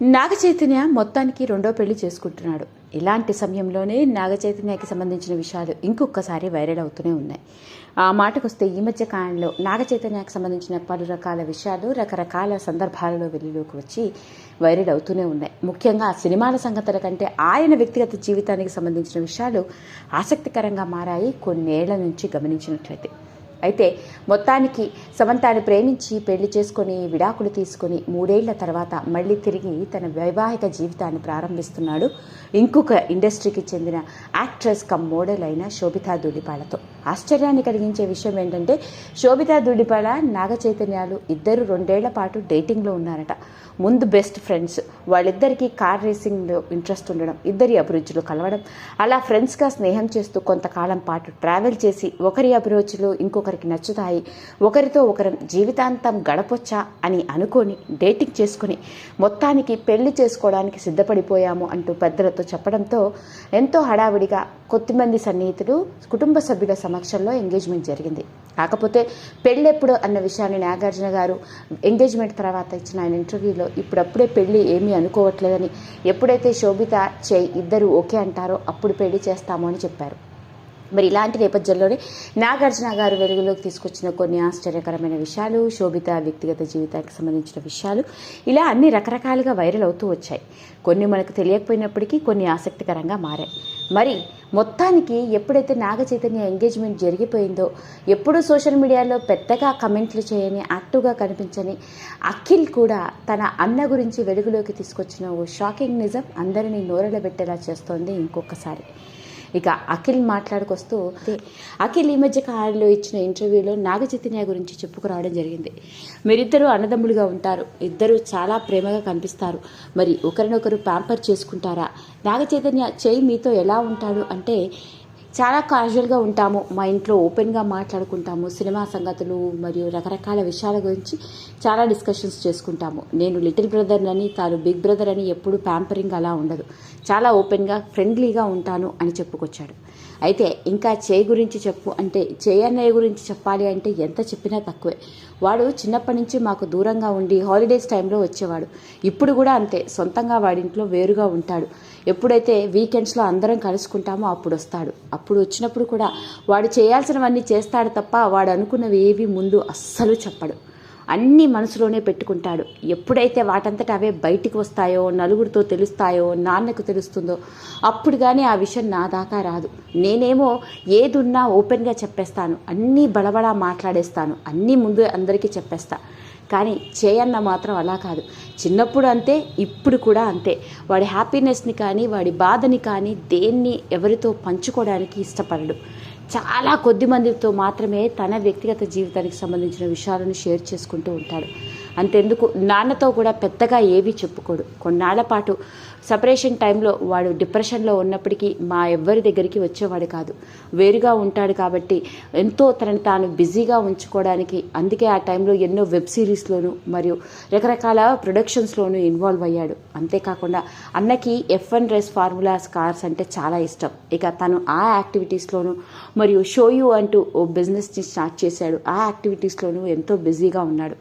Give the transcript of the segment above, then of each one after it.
నాగ చైతన్య మొత్తానికి రెండో పెళ్ళి చేసుకుంటున్నాడు. ఇలాంటి సమయంలోనే నాగ చైతన్యకి సంబంధించిన విషయాలు ఇంకొకసారి వైరల్ అవుతూనే ఉన్నాయి. ఆ మాటకొస్తే ఈ మధ్య కాలంలో నాగ చైతన్యకి సంబంధించిన పలు రకాల విషయాలు రకరకాల సందర్భాలలో వెలుగులోకి వచ్చి వైరల్ అవుతూనే ఉన్నాయి. ముఖ్యంగా సినిమాల సంగతుల కంటే ఆయన వ్యక్తిగత జీవితానికి సంబంధించిన విషయాలు ఆసక్తికరంగా మారాయి కొన్నేళ్ళ నుంచి గమనించినట్లయితే. అయితే మొత్తానికి సమంతాన్ని ప్రేమించి పెళ్ళి చేసుకొని విడాకులు తీసుకొని మూడేళ్ళ తర్వాత మళ్ళీ తిరిగి తన వైవాహిక జీవితాన్ని ప్రారంభిస్తున్నాడు. ఇంకొక ఇండస్ట్రీకి చెందిన యాక్ట్రెస్ కమ్ మోడల్ అయిన శోభితా దుడిపాలతో ఆశ్చర్యాన్ని కలిగించే విషయం ఏంటంటే శోభితా దుడిపాల నాగ చైతన్యాలు ఇద్దరు రెండేళ్ళ పాటు డేటింగ్లో ఉన్నారట. ముందు బెస్ట్ ఫ్రెండ్స్. వాళ్ళిద్దరికీ కార్ రేసింగ్లో ఇంట్రెస్ట్ ఉండడం ఇద్దరి అభిరుచులు కలవడం. అలా ఫ్రెండ్స్గా స్నేహం చేస్తూ కొంతకాలం పాటు ట్రావెల్ చేసి ఒకరి అభిరుచులు ఇంకొకరికి నచ్చుతాయి. ఒకరితో ఒకరం జీవితాంతం గడపొచ్చా అని అనుకొని డేటింగ్ చేసుకుని మొత్తానికి పెళ్ళి చేసుకోవడానికి సిద్ధపడిపోయాము అంటూ పెద్దలతో చెప్పడంతో ఎంతో హడావిడిగా కొద్దిమంది సన్నిహితులు కుటుంబ సభ్యుల సమక్షంలో ఎంగేజ్మెంట్ జరిగింది. కాకపోతే పెళ్ళెప్పుడు అన్న విషయాన్ని నాగార్జున గారు ఎంగేజ్మెంట్ తర్వాత ఇచ్చిన ఆయన ఇంటర్వ్యూలో ఇప్పుడప్పుడే పెళ్ళి ఏమీ అనుకోవట్లేదని ఎప్పుడైతే శోభిత చేయి ఇద్దరు ఓకే అంటారో అప్పుడు పెళ్ళి చేస్తాము అని చెప్పారు. మరి ఇలాంటి నేపథ్యంలోనే నాగార్జున గారు వెలుగులోకి తీసుకొచ్చిన కొన్ని ఆశ్చర్యకరమైన విషయాలు శోభిత వ్యక్తిగత జీవితానికి సంబంధించిన విషయాలు ఇలా అన్ని రకరకాలుగా వైరల్ అవుతూ వచ్చాయి. కొన్ని మనకు తెలియకపోయినప్పటికీ కొన్ని ఆసక్తికరంగా మారాయి. మరి మొత్తానికి ఎప్పుడైతే నాగ చైతన్య ఎంగేజ్మెంట్ జరిగిపోయిందో ఎప్పుడూ సోషల్ మీడియాలో పెద్దగా కమెంట్లు చేయని యాక్టివ్గా కనిపించని అఖిల్ కూడా తన అన్న గురించి వెలుగులోకి తీసుకొచ్చిన ఓ షాకింగ్ నిజం అందరినీ నోరెలబెట్టేలా చేస్తోంది ఇంకొకసారి. ఇక అఖిల్ మాట్లాడుకొస్తూ అఖిల్ ఈ మధ్య కాలంలో ఇచ్చిన ఇంటర్వ్యూలో నాగ చైతన్య గురించి చెప్పుకురావడం జరిగింది. మీరిద్దరూ అన్నదమ్ములుగా ఉంటారు. ఇద్దరు చాలా ప్రేమగా కనిపిస్తారు. మరి ఒకరినొకరు ప్యాంపర్ చేసుకుంటారా? నాగ చైతన్య చేయి మీతో ఎలా ఉంటాడు? అంటే చాలా క్యాజువల్గా ఉంటాము. మా ఇంట్లో ఓపెన్గా మాట్లాడుకుంటాము. సినిమా సంగతులు మరియు రకరకాల విషయాల గురించి చాలా డిస్కషన్స్ చేసుకుంటాము. నేను లిటిల్ బ్రదర్ అని తాను బిగ్ బ్రదర్ అని ఎప్పుడు ప్యాంపరింగ్ అలా ఉండదు. చాలా ఓపెన్గా ఫ్రెండ్లీగా ఉంటాను అని చెప్పుకొచ్చాడు. అయితే ఇంకా చేయి గురించి చెప్పు అంటే చేయన్నయ్య గురించి చెప్పాలి అంటే ఎంత చెప్పినా తక్కువే. వాడు చిన్నప్పటి నుంచి మాకు దూరంగా ఉండి హాలిడేస్ టైంలో వచ్చేవాడు. ఇప్పుడు కూడా అంతే సొంతంగా వాడింట్లో వేరుగా ఉంటాడు. ఎప్పుడైతే వీకెండ్స్లో అందరం కలుసుకుంటామో అప్పుడు వస్తాడు అప్పుడు వచ్చినప్పుడు కూడా వాడు చేయాల్సినవన్నీ చేస్తాడు తప్ప వాడు అనుకున్నవి ఏవి ముందు అస్సలు చెప్పడు. అన్నీ మనసులోనే పెట్టుకుంటాడు. ఎప్పుడైతే వాటంతట అవే బయటికి వస్తాయో నలుగురితో తెలుస్తాయో నాన్నకు తెలుస్తుందో అప్పుడు కానీ ఆ విషయం నా దాకా రాదు. నేనేమో ఏదున్నా ఓపెన్గా చెప్పేస్తాను. అన్నీ బడబడ మాట్లాడేస్తాను. అన్నీ ముందు అందరికీ చెప్పేస్తా. కానీ చేయన్న మాత్రం అలా కాదు. చిన్నప్పుడు అంతే ఇప్పుడు కూడా అంతే. వాడి హ్యాపీనెస్ని కానీ వాడి బాధని కానీ దేన్ని ఎవరితో పంచుకోవడానికి ఇష్టపడడు. చాలా కొద్ది మందితో మాత్రమే తన వ్యక్తిగత జీవితానికి సంబంధించిన విషయాలను షేర్ చేసుకుంటూ ఉంటాడు. అంతెందుకు. నాన్నతో కూడా పెద్దగా ఏవీ చెప్పుకోడు. కొన్నాళ్ళ పాటు సపరేషన్ టైంలో వాడు డిప్రెషన్లో ఉన్నప్పటికీ మా ఎవ్వరి దగ్గరికి వచ్చేవాడు కాదు. వేరుగా ఉంటాడు కాబట్టి ఎంతో తనని తాను బిజీగా ఉంచుకోవడానికి అందుకే ఆ టైంలో ఎన్నో వెబ్ సిరీస్లోను మరియు రకరకాల ప్రొడక్షన్స్లోనూ ఇన్వాల్వ్ అయ్యాడు. అంతేకాకుండా అన్నకి F one race formulas cars అంటే చాలా ఇష్టం. ఇక తను ఆ యాక్టివిటీస్లోనూ మరియు షోయూ అంటూ ఓ బిజినెస్ని స్టార్ట్ చేశాడు. ఆ యాక్టివిటీస్లోనూ ఎంతో బిజీగా ఉన్నాడు.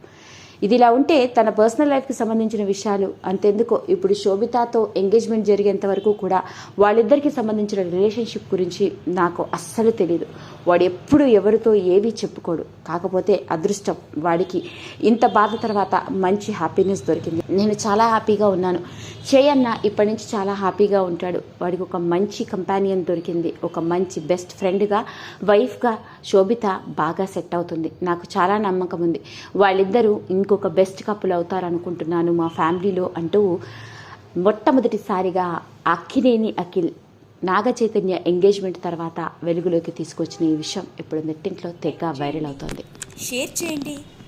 ఇది ఇలా ఉంటే తన పర్సనల్ లైఫ్కి సంబంధించిన విషయాలు అంతెందుకు. ఇప్పుడు శోభితాతో ఎంగేజ్మెంట్ జరిగేంత వరకు కూడా వాళ్ళిద్దరికి సంబంధించిన రిలేషన్షిప్ గురించి నాకు అస్సలు తెలియదు వాడు ఎప్పుడు ఎవరితో ఏవి చెప్పుకోడు. కాకపోతే అదృష్టం వాడికి. ఇంత బాధ తర్వాత మంచి హ్యాపీనెస్ దొరికింది. నేను చాలా హ్యాపీగా ఉన్నాను. చేయన్న ఇప్పటి నుంచి చాలా హ్యాపీగా ఉంటాడు. వాడికి ఒక మంచి కంపానియన్ దొరికింది. ఒక మంచి బెస్ట్ ఫ్రెండ్గా వైఫ్గా శోభిత బాగా సెట్ అవుతుంది. నాకు చాలా నమ్మకం ఉంది. వాళ్ళిద్దరూ ఇంకొక బెస్ట్ కప్పులు అవుతారనుకుంటున్నాను మా ఫ్యామిలీలో అంటూ మొట్టమొదటిసారిగా అక్కినేని అఖిల్ నాగ చైతన్య ఎంగేజ్మెంట్ తర్వాత వెలుగులోకి తీసుకొచ్చిన ఈ విషయం ఇప్పుడు నెట్టింట్లో తెగ వైరల్ అవుతోంది. షేర్ చేయండి.